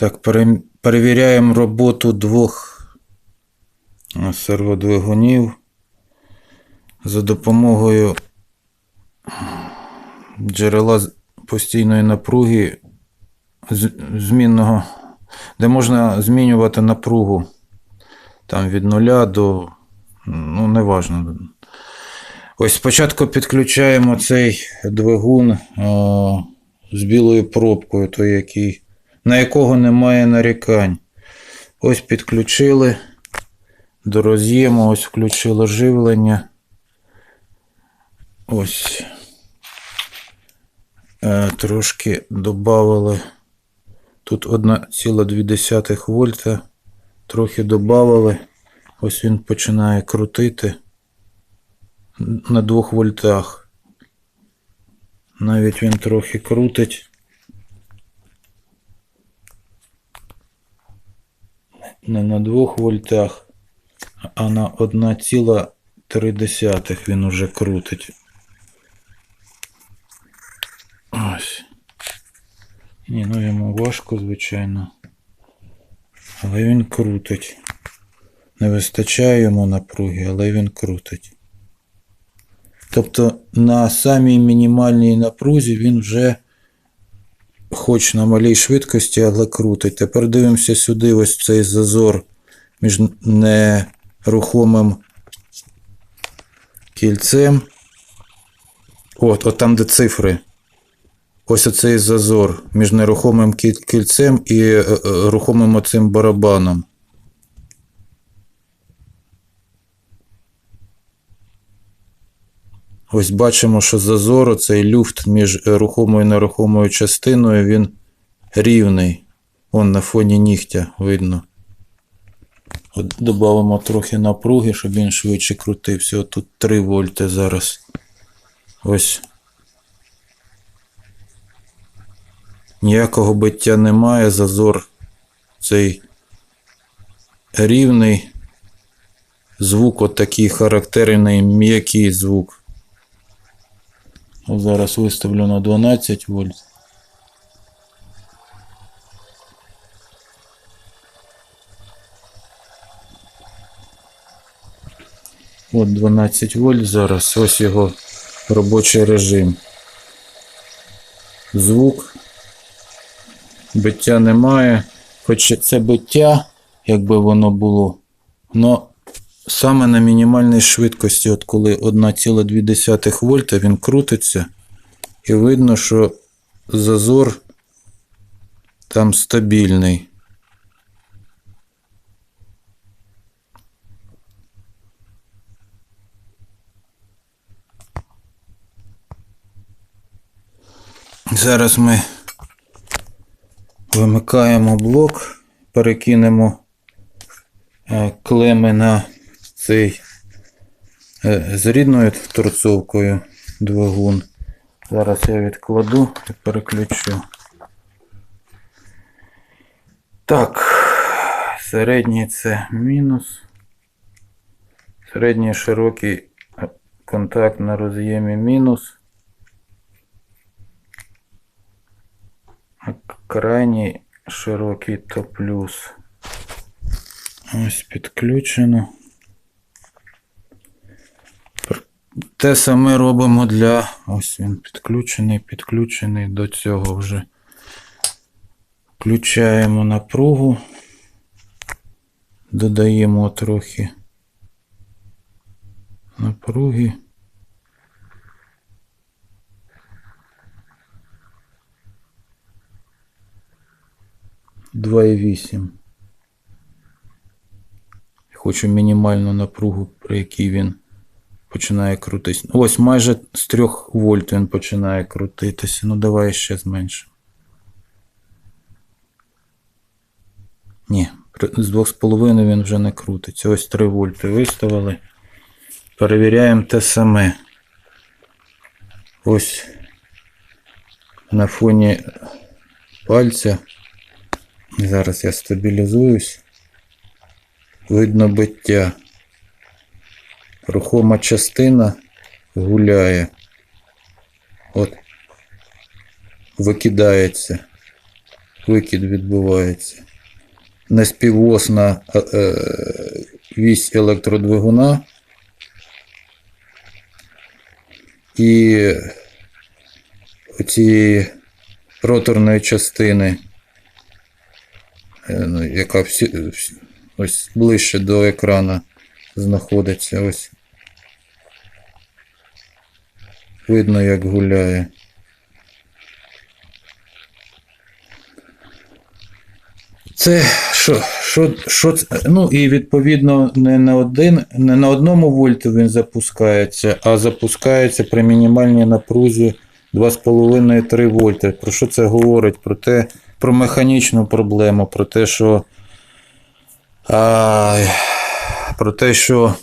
Так, перевіряємо роботу двох е, серводвигунів за допомогою джерела постійної напруги змінного, де можна змінювати напругу там від нуля до, ну, неважно. Ось спочатку підключаємо цей двигун е, з білою пробкою, той, який, на якого немає нарікань. Ось підключили до роз'єму, ось включило живлення. Ось. Е, трошки додали. Тут 1,2 вольта. Трохи додали. Ось він починає крутити на 2 вольтах. Навіть він трохи крутить. Не на 2 вольтах, а на 1,3 він уже крутить. Ось. Ні, ну йому важко, звичайно. Але він крутить. Не вистачає йому напруги, але він крутить. Тобто на самій мінімальній напрузі він вже, хоч на малій швидкості, але крутить. Тепер дивимося сюди, ось цей зазор між нерухомим кільцем. От, от там, де цифри. Ось оцей зазор між нерухомим кільцем і е, е, рухомим оцим барабаном. Ось бачимо, що зазор, цей люфт між рухомою і нерухомою частиною, він рівний. Вон на фоні нігтя видно. От додамо трохи напруги, щоб він швидше крутився. От тут 3 вольти зараз. Ось. Ніякого биття немає, зазор цей рівний. Звук от такий характерний, м'який звук. От зараз виставлю на 12 вольт. От 12 вольт зараз. Ось його робочий режим. Звук. Биття немає. Хоч це биття, якби воно було. Но саме на мінімальній швидкості, от коли 1,2 вольта, він крутиться, і видно, що зазор там стабільний. Зараз ми вимикаємо блок, перекинемо е, клеми на цей е, з рідною торцовкою двигун. Зараз я відкладу і переключу. Так, середній це мінус. Середній широкий контакт на роз'ємі мінус. А крайній широкий то плюс. Ось підключено. Те саме робимо для. Ось він підключений, підключений до цього вже. Включаємо напругу. Додаємо трохи напруги. Два і вісім. Хочу мінімальну напругу, при якій він починає крутитися. Ось майже з 3 вольт він починає крутитися. Ну давай ще зменшимо. Ні, з 2,5 він вже не крутиться. Ось 3 вольти виставили. Перевіряємо те саме. Ось на фоні пальця. Зараз я стабілізуюсь. Видно биття. Рухома частина гуляє. От. Викидається. викид відбувається. Неспівосна е, е, вісь електродвигуна. І цієї роторної частини, е, ну, яка всі, ось ближче до екрана знаходиться. Ось. Видно, як гуляє. Це що, що, що? Ну і відповідно не на один, не на одному вольті він запускається, а запускається при мінімальній напрузі 2,5-3 вольти. Про що це говорить? Про те, про механічну проблему, про те, що. А, про те, що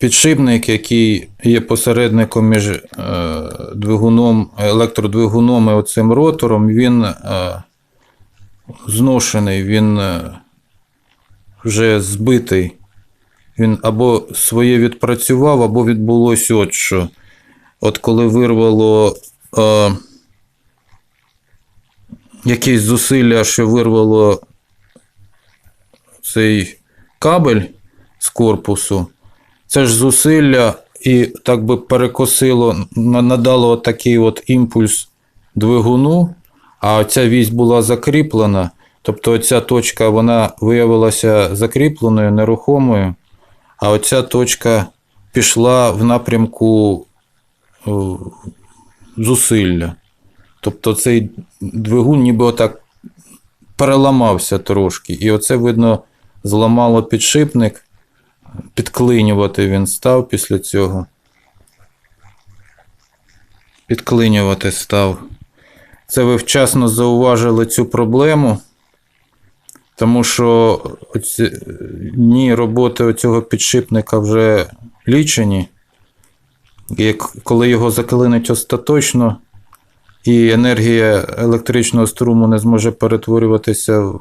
підшипник, який є посередником між е, двигуном, електродвигуном і оцим ротором, він е, зношений, він е, вже збитий. Він або своє відпрацював, або відбулося от що. От коли вирвало е, якісь зусилля, що вирвало цей кабель з корпусу, це ж зусилля і так би перекосило, надало такий от імпульс двигуну, а ця вісь була закріплена. Тобто ця точка вона виявилася закріпленою, нерухомою, а оця точка пішла в напрямку е, зусилля. Тобто цей двигун ніби отак переламався трошки. І оце, видно, зламало підшипник підклинювати він став після цього. Підклинювати став. Це ви вчасно зауважили цю проблему, тому що оці дні роботи цього підшипника вже лічені. Як коли його заклинить остаточно, і енергія електричного струму не зможе перетворюватися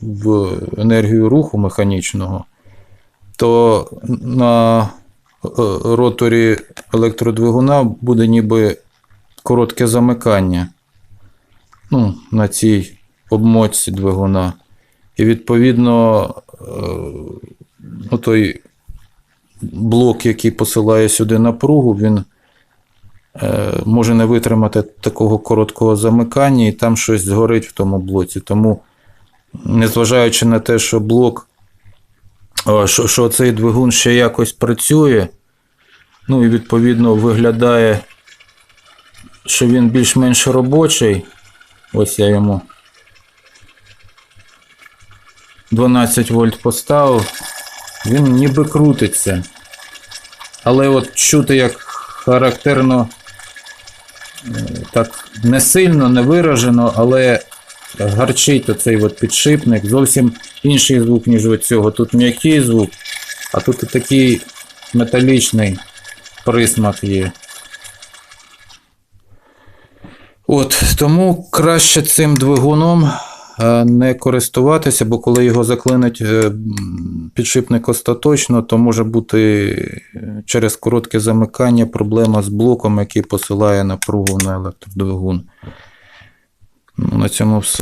в енергію руху механічного, то на е, роторі електродвигуна буде ніби коротке замикання ну, на цій обмотці двигуна. І відповідно е, ну, той блок, який посилає сюди напругу, він е, може не витримати такого короткого замикання, і там щось згорить в тому блоці. Тому, незважаючи на те, що блок що, що цей двигун ще якось працює. Ну і відповідно виглядає, що він більш-менш робочий. Ось я йому 12 вольт поставив. Він ніби крутиться. Але от чути, як характерно, е, так не сильно, не виражено, але гарчить оцей от підшипник. Зовсім інший звук, ніж у цього. Тут м'який звук, а тут і такий металічний присмак є. От, тому краще цим двигуном е, не користуватися, бо коли його заклинить е, підшипник остаточно, то може бути е, через коротке замикання проблема з блоком, який посилає напругу на електродвигун. Ну, на цьому все.